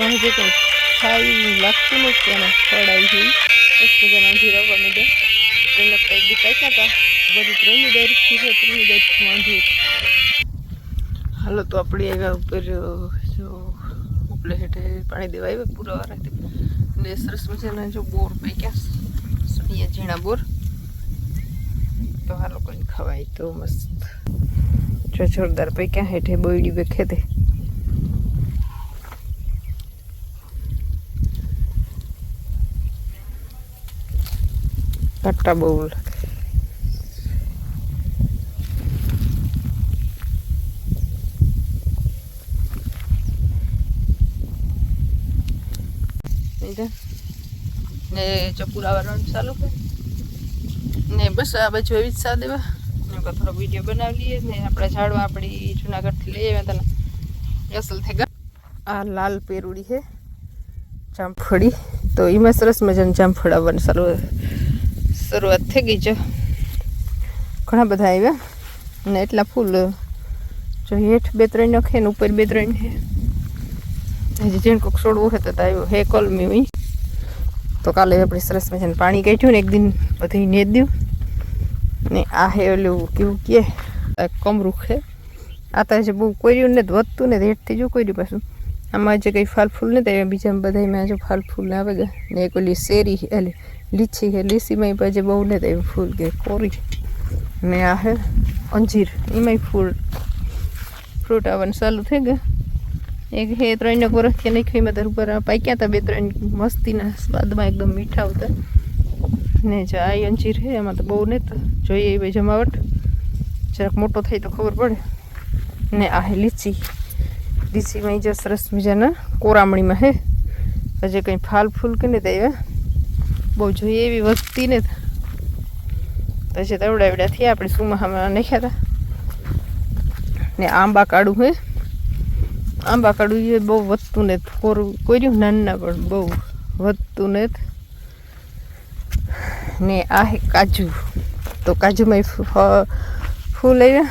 તો હજી કંઈ ખાઈ લાગતું નથી એના આવી ગયું એક જણા જીરા બની દે એને કંઈ બી કાંઈ હતા બધી ત્રણની ડાયરેક્ટ છે ત્રણની ડાયરેક્ટ વાંધી હાલો તો આપણે આવ્યા ઉપર જો ઉપલે હેઠે પાણી દેવા આવ્યા પૂરા વાળા ને સરસ મજાના જો બોર પૈક્યા સળિયા ઝીણા બોર. તો આ કોઈ ખવાય તો મસ્ત. જો જોરદાર પૈક્યા, હેઠે બોયડી બે ખેતે કાટા બહુ લાગે સમજ્યા? ને ચપુરા વાળવાનું ચાલુ કર ને બસ આ બાજુ એવી જ સા દેવા ને આપણે થોડો વીડિયો બનાવી લઈએ ને આપણા ઝાડવા આપણી જુનાગઢથી લઈ આવ્યા તને અસલ થઈ ગયા આ લાલ પેરુડી છે જામફળી તો એમાં સરસ મજાનું જામફળ આવવાની શરૂ શરૂઆત થઈ ગઈ છે ઘણા બધા આવ્યા અને એટલા ફૂલ, જો હેઠ બે ત્રણ નખે ને ઉપર બે ત્રણ છે હજી જેણ કોક છોડવું હોય તો આવ્યો હે કોલમી હોય તો કાલે આપણે સરસ મજાને પાણી કાઢ્યું ને એક દિન બધી ને દઉં ને આ હે ઓલું કેવું કે, આ કમરું છે. આ તો હજી બહુ કોર્યું ને વધતું ને હેઠથી જો કોર્યું પાછું. આમાં જે કંઈ ફાલ ફૂલ નથી આવ્યા બીજા બધામાં જો ફાલ ફૂલ આવે ગયા ને એક ઓલી શેરી એટલે લીચી છે લીચીમાં પછી બહુ નથી આવ્યું ફૂલ કે કોરી ને આ હે અંજીર, એમાંય ફૂલ ફ્રૂટ આવવાનું ચાલુ થઈ ગયા. એક હે ત્રણ એક વર્ષથી નહીં ખાઈ તાર ઉપર પાક્યા હતા બે ત્રણ મસ્તીના સ્વાદમાં એકદમ મીઠા હતા. ને જો આ અંજીર છે, એમાં તો બહુ તો જોઈએ એવી જમાવટ. જરાક મોટો થાય તો ખબર પડે. ને આ હે લીચી. લીચીમાં ઈ જો સરસ મજાના કોરામણીમાં, હે. હજી કંઈ ફાલ ફૂલ કે નહીં આવ્યા. બહુ જોઈએ એવી વધતી ને પછી તવડા થયા, આપણે સુમાહામાં નાખ્યા હતા ને આંબા કાઢું, હે. આંબા કાઢું એ બહુ વધતું ને કોરું કોર્યું? નાના પણ બહુ વધતું ને ને આ હે કાજુ. તો કાજુમાં ફૂલ આવ્યા.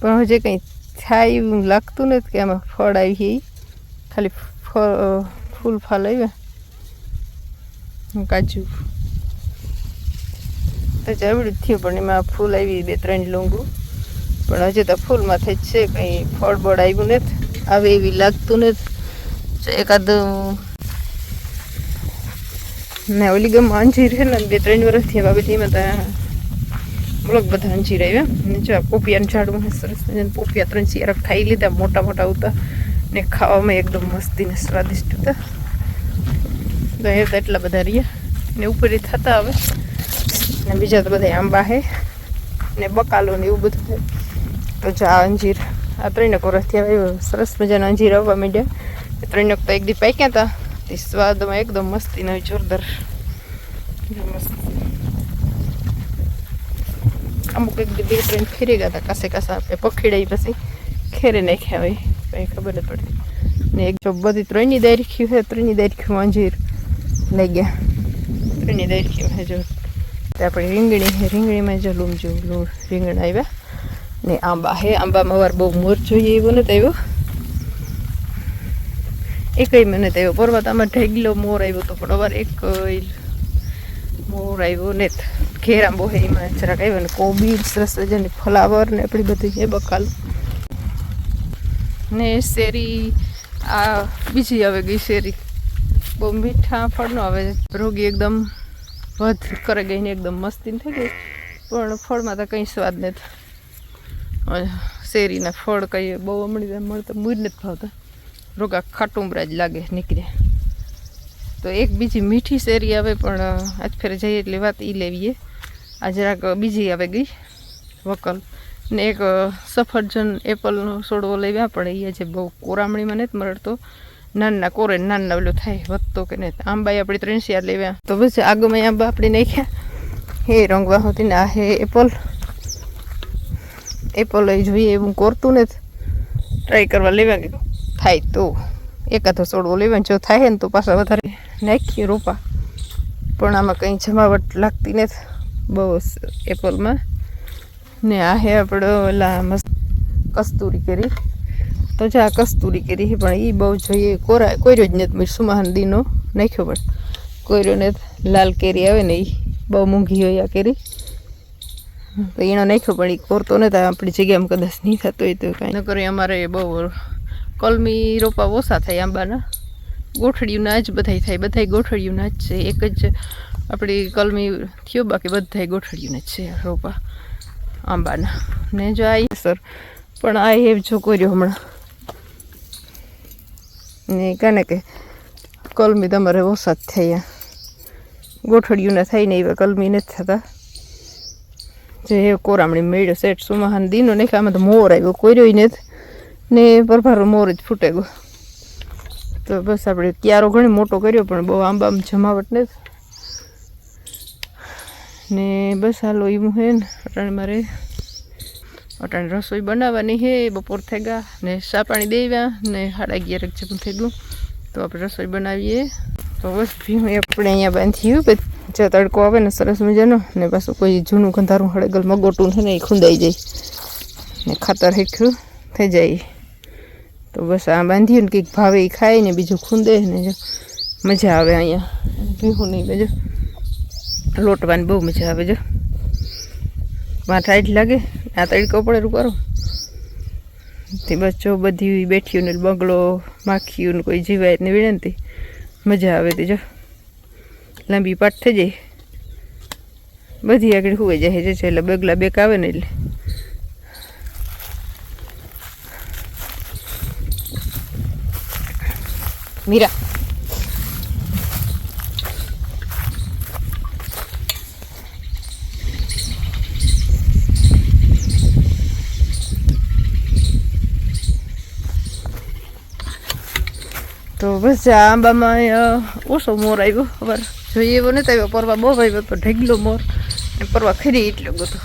પણ હજી કંઈ થાય એવું લાગતું નથી કે આમાં ફળ આવી ખાલી ફૂલ ફાલ આવ્યા. કાજુ. તો જવડું થયું, પણ એમાં ફૂલ આવી બે ત્રણ લૂંગું. પણ હજી તો ફૂલમાંથી જ છે, કંઈ ફળ બળ આવ્યું નથી. આવે એવી લાગતું નથી. એકાદ ને ઓલી ગમ અંજીર છે ને બે ત્રણ વર્ષથી બધી એમાં તો બ્લોક બધા અંજીર આવ્યા ને જો આ પોપિયાનું ઝાડમાં સરસ મજાનું પોપિયા ત્રણ ચાર ખાઈ લીધા, મોટા મોટા હતા ને ખાવામાં એકદમ મસ્તી ને સ્વાદિષ્ટ હતા તો એ તો એટલા બધા રહ્યા. ને ઉપર થતા હવે. ને બીજા તો બધા આંબા હે. ને બકાલો ને એવું બધું તો જો આ અંજીર, આ ત્રણેક વર્ષથી આવ્યો સરસ મજાના અંજીર આવવા માંડ્યા. ત્રણેક તો એક દી પાક્યા હતા તે સ્વાદમાં એકદમ મસ્તી ને જોરદાર. મસ્ત. અમુક એક બે ત્રણ ફેરી ગયા હતા કાસે કાસા આપણે પખીડાઈ પછી. ખેરે નાખ્યા હોય. કંઈ ખબર જ પડતી ને એક જો બધી ત્રણની દાયરીખ્યું છે ત્રણની દાયરીખ્યું અંજીર લઈ ગયા. ત્રણની છે જો. આપણે રીંગણી છે. રીંગણીમાં જો લૂમ જેવું લૂમ રીંગણ આવ્યા. ને આંબા હે આંબામાં વાર બહુ મોર જોઈએ એવું નથી આવ્યો. એકય મને તો આવ્યો પર્વતામાં ઢેગલો મોર આવ્યો તો પણ અવાર એક મોર આવ્યો ને ઘેર આંબો હે, એમાં જરાક આવ્યો ને કોબી સરસ મજાની ફ્લાવર ને આપણી બધી છે બકાલ. ને શેરી, આ બીજી આવે ગઈ શેરી. બહુ મીઠા ફળ નો આવે રોગી એકદમ વધ કરે ગઈને એકદમ મસ્તી થઈ ગઈ. પણ ફળમાં તો કંઈ સ્વાદ નથી. શેરીના ફળ કંઈ બહુ હમણાં મળતા મૂર નથી ભાવતા. રોગા ખાટુંબરા જ લાગે, નીકળે. તો એક બીજી મીઠી શેરી આવે, પણ આજ ફેર જઈએ એટલે વાત એ લેવીએ. આ જરાક બીજી આવે ગઈ, વકલ. ને એક સફરજન એપલનો સોડવો લેવ્યા, પણ એ જે બહુ કોરામણીમાં નથી મળતો નાના કોરે નાના ઓલું થાય, વધતો કે નહીં આંબા આપણે ત્રણસિયા લેવ્યા. તો બસ આગમાં આંબા આપણે નાખ્યા. હે રંગવા હોતી ને આ હે એપલ. એપલ એ જોઈએ એવું કોરતું નથી ટ્રાય કરવા લેવા થાય તો. એકાદો સોડવો લેવા જો થાય ને તો પાછા વધારે. નાખીએ રોપા. પણ આમાં કંઈ જમાવટ લાગતી નથી. બહુ એપલમાં. ને આ હે આપણો ઓલા મસ્ત કસ્તુરી કેરી. તો જે આ કસ્તુરી કેરી પણ એ બહુ જોઈએ કોરા, કોર્યો જ નથી સુમાહન દીનો નાખ્યો પણ. કોર્યો ને લાલ કેરી આવે ને એ બહુ મોંઘી હોય આ કેરી. તો એનો નાખ્યો પણ એ કોરતો નથી. આપણી જગ્યામાં કદાચ નહીં થતો હોય તો કાંઈ ન કરે. અમારે બહુ કલમી રોપા ઓછા થાય આંબાના. ગોઠડિયુંના જ બધાય થાય, બધાય ગોઠડિયુંના જ છે. એક જ આપણી કલમી થયો, બાકી બધાય ગોઠડિયુંના જ છે રોપા આંબાના. ને જો આ સર પણ આ એ જો કર્યો હમણાં. ને કાને કે કલમી તમારે ઓછા જ થયા. ગોઠડિયુંના થાય ને એવા કલમી નથી થતા. જે કોરામણી મેળ્યો સેટ સુમાહાન દીનો નહીં આમાં તો મોર આવ્યો કોર્યો નથી. ને પરભારો મોર જ ફૂટે ગયો તો બસ આપણે ક્યારો ઘણી મોટો કર્યો, પણ બહુ આમ જમાવટ નથી. ને બસ હાલો એવું હે ને, અટાણે મારે અટાણે રસોઈ બનાવવાની હે, બપોર થઈ ગયા, ને શા પાણી દેવ્યા ને સાડા અગિયાર જેવું થઈ ગયું. તો આપણે રસોઈ બનાવીએ. તો બસ ભીમ આપણે અહીંયા બાંધ્યું જે તડકો આવે ને સરસ મજાનો, ને પાછું કોઈ જૂનું ગંધારું હળેગલ મગોટું છે ને એ ખૂંદાઈ જાય. ને ખાતર હેખ્યું થઈ જાય. તો બસ આ બાંધ્યું ને કંઈક ભાવે એ ખાય ને બીજું ખૂંદે ને જો મજા આવે અહીંયા. ભીહું નહીં બીજો લોટવાની બહુ મજા આવે જો. માં ટાઈટ લાગે, આ તડકો પડે કરો તે બસ જો બધી બેઠ્યું ને બંગલો માખ્યું ને કોઈ જીવાય ને વિનંતી મજા આવે તે જો. લાંબી પાટ થઈ જાય. બધી આગળ હુવાઈ જાય છે, એટલે બગલા બેક આવે ને એટલે. મીરા તો બસ આ આંબામાં ઓછો મોર આવ્યો. અવાર જોઈએ એવો નથી આવ્યો. પરવા બહુ આવ્યો તો ઢગલો મોર. ને પરવા ખરી એટલો બધો.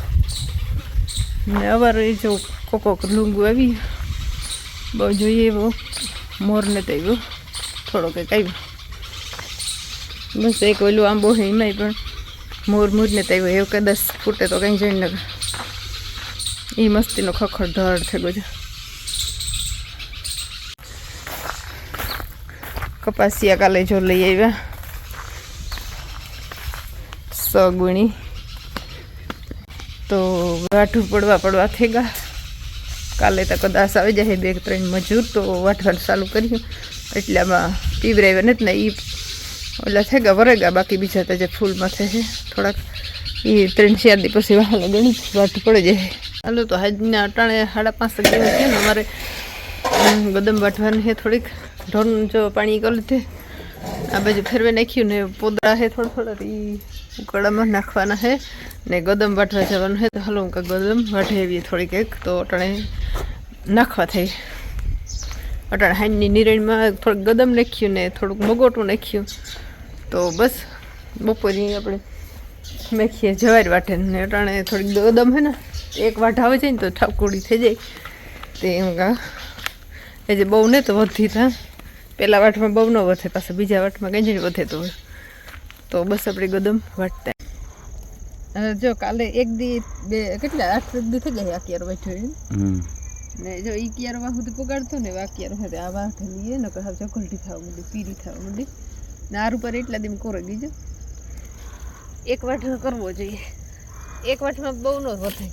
ને અવાર એ જો કોકોક લુંગુ આવી. બહુ જોઈએ એવો મોર નથી આવ્યો. થોડો એક આવ્યો. બસ એક ઓલું આંબો હે એમાંય પણ મોર મૂર ને આવ્યો. એવું કદાચ ફૂટે તો કંઈ જોઈને એ મસ્તીનો ખખડ ધડ ગયો છે. કપાસિયા કાલે જો લઈ આવ્યા. સગુણી. તો વાઠું પડવા પડવા થઈ ગયા કાલે તો કદાચ આવી જાય બે ત્રણ મજૂર, તો વાઠવાડ ચાલુ કર્યું એટલે આમાં પીવરાવ્યા નથી ને એ ઓલા થઈ ગયા વરેગા બાકી બીજા તો જે ફૂલમાં છે થોડાક એ ત્રણ ચાર દી પછી વહાલા ગણી વાટ પડી જાય. હાલો તો હાજના અટાણે સાડા પાંચ જેવું છે ને અમારે અમ, ગદમ વાઢવાની છે થોડીક. ઢોરનું જો પાણી કરી લીધે. આ બાજુ ફેરવે નાખ્યું ને પોદરા છે થોડા થોડા એ ઉકળામાં નાખવાના છે. ને ગદમ વાટવા જવાનું છે તો હાલો હું કાંઈક ગદમ વાટે એવી થોડીક એક તો અટાણે નાખવા થઈ અટાણે હાંજની નિરણમાં થોડુંક ગદમ નાખ્યું ને થોડુંક મગોટું નાખ્યું. તો બસ બપોરે આપણે મેખીએ જવારી વાટે ને અટાણે થોડીક ગદમ હે ને, એક વાટ આવે છે ને તો ઠાકોડી થઈ જાય. તે એમ કા, એ જે બહુ ને તો વધી થાય પહેલા વાટમાં બહુ ન વધે, પાછા બીજા વાટમાં કંઈ જ વધે તો. તો બસ આપણી ગદમ વાટતા. જો કાલે એક દી બે, કેટલા, આઠ દી થઈ ગયા અત્યારે બેઠું ને જો ઈ કિયારો વાહ સુધી પગાડતો ને આ કિયારો સાથે આ વાહ લઈએ ને કહા ચકલટી થવા માંડી પીરી થવા માંડી. ને આર ઉપર એટલા દી કોરો ગીજો. એક વાટ કરવો જોઈએ. એક વાટમાં બહુ ન વધે.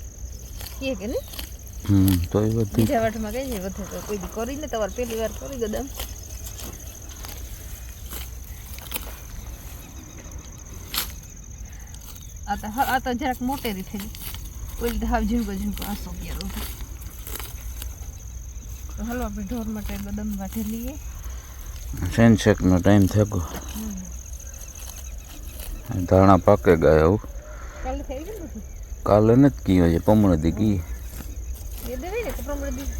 કે કે નહીં હમ તો એ બધી બીજા વાટમાં કઈ નહીં વધે. તો કોઈ દી કરીને તમારે પહેલી વાર કરી ગદામ આ તો હ- આ તો જરાક મોટેરી થઈ કોઈ તો હાવ ઝીણકો ઝીણકો આસો ગયા તો હાલો આપણે ઢોર માટે બદામ વાઢી સેન્સેકનો ટાઈમ થઈ ગયો. ધાણા પાકે ગયા એવું કાલે નથી કીધું છે કી ને દી. દી.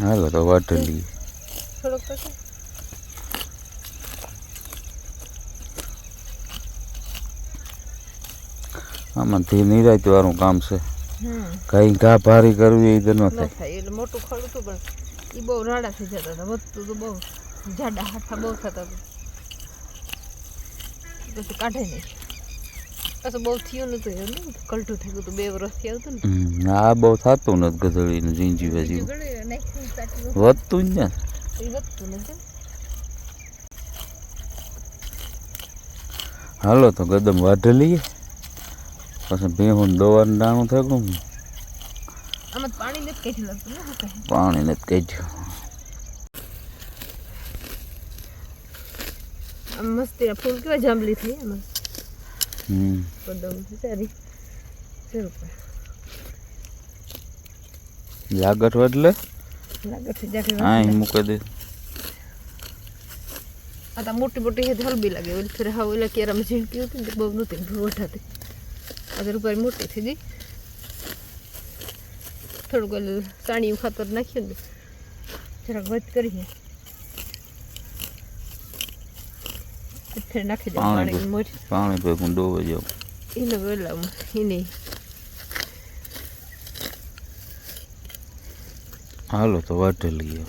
હાલો તો વાટી લઈએ. થોડોક તો નિરાય નિરાયત વાળું કામ છે. કઈ ઘા ભારી કરવી એ તો ન થાય. એટલે મોટું ખડ હતું પણ એ બહુ રાડા થઈ જતા હતા વધતું તો બહુ જાડા હાથા બહુ થતા હતા. પછી કાઢે નહીં. પાછું બહુ થયું નતું એવું કલટું થઈ ગયું બે વર્ષથી આવતું ને. આ બહુ થતું નથી ગધડીનું ઝીંજી બીજું વધતું જ ને. વધતું નથી. હાલો તો ગદમ વાઢ લઈએ. પછી ભેહું દોવાનું દાણું થઈ ગયું પાણી નથી કાઢી લાગતું ને શું કહે પાણી નથી આમ મસ્તી ફૂલ કેવા જાંબલી થઈ એમાં હમ. સારી લાગટ એટલે? લાગે છે અહીં મૂકી દે. આ તો મોટી મોટી હલબી લાગે. ફેર હા ઓલા કેરામાં ઝીણકી હતી બહુ નહોતી વઠાતી આ ઉપર મોટી થઈ ગઈ થોડુંક ઓલું ખાતર નાખ્યું ને જરાક વધ કરીએ ફેર નાખી દે પાણી મોરી પાણી ડોવે જાવ એને વેલામાં એને હાલો તો વાટે લઈએ